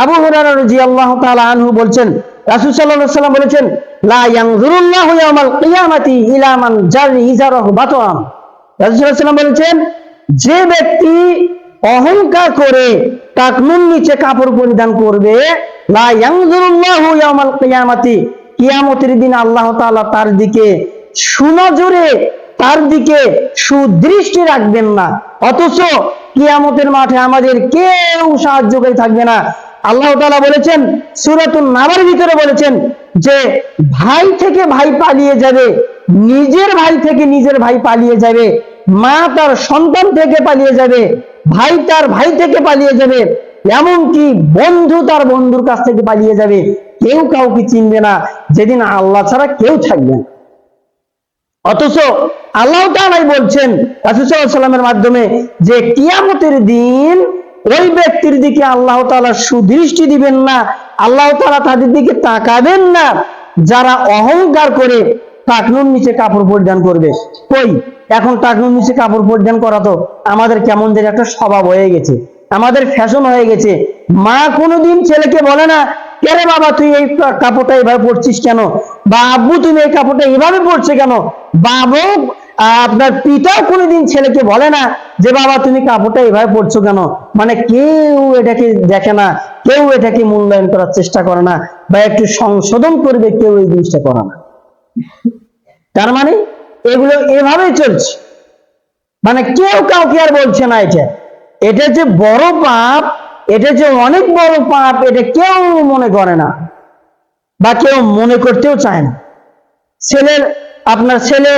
আবু আনহু বলছেন বলেছেন যে ব্যক্তি অহংকার করে নিচে কাপড় পরিধান করবে কিয়ামতের দিন আল্লাহ তাআলা তার দিকে সুনজরে, তার দিকে সুদৃষ্টি রাখবেন না। অথচ কিয়ামতের মাঠে আমাদের কেউ সাহায্যকারী থাকবে না। আল্লাহ তাআলা বলেছেন, সূরাতুন নামের ভিতরে বলেছেন যে, ভাই থেকে ভাই পালিয়ে যাবে, নিজের ভাই থেকে নিজের ভাই পালিয়ে যাবে, মা তার সন্তান থেকে পালিয়ে যাবে, ভাই তার ভাই থেকে পালিয়ে যাবে, এমনকি বন্ধু তার বন্ধুর কাছ থেকে পালিয়ে যাবে, কেউ কাউকে চিনবে না, যেদিন আল্লাহ ছাড়া কেউ থাকবে না। অথচ আল্লাহ তাআলাই বলছেন আলাইহি সাল্লামের মাধ্যমে যে কিয়ামতের দিন ওই ব্যক্তির দিকে আল্লাহ তাআলা সুদৃষ্টি দিবেন না, আল্লাহ তাআলা তাদের দিকে তাকাবেন না। যারা অহংকার করে টাকনুর নিচে কাপড় পরিধান করবে। কই? এখন টাকনুর নিচে কাপড় পরিধান করা তো আমাদের কেমন যেন একটা স্বভাব হয়ে গেছে। আমাদের ফ্যাশন হয়ে গেছে। মা কোনোদিন ছেলেকে বলে না কেরে বাবা, তুই এই কাপড়টা এভাবে পরছিস কেন? বা আব্বু, তুমি এই কাপড়টা এভাবে পরছে কেন? বাবু আপনার পিতাও কোনোদিন ছেলেকে বলে না যে, বাবা, তুমি কাপড়টা এভাবে পরছো কেন? মানে কেউ এটাকে দেখে না, কেউ এটাকে মূল্যায়ন করার চেষ্টা করে না বা একটু সংশোধন করবে, কেউ এই জিনিসটা করে না। তার মানে এগুলো এভাবেই চলছে। মানে কেউ কাউকে আর বলছে না এটা। এটা যে বড় পাপ, এটা যে অনেক বড় পাপ, এটা কেউ মনে করে না বা কেউ মনে করতেও চায় না। ছেলের, আপনার ছেলে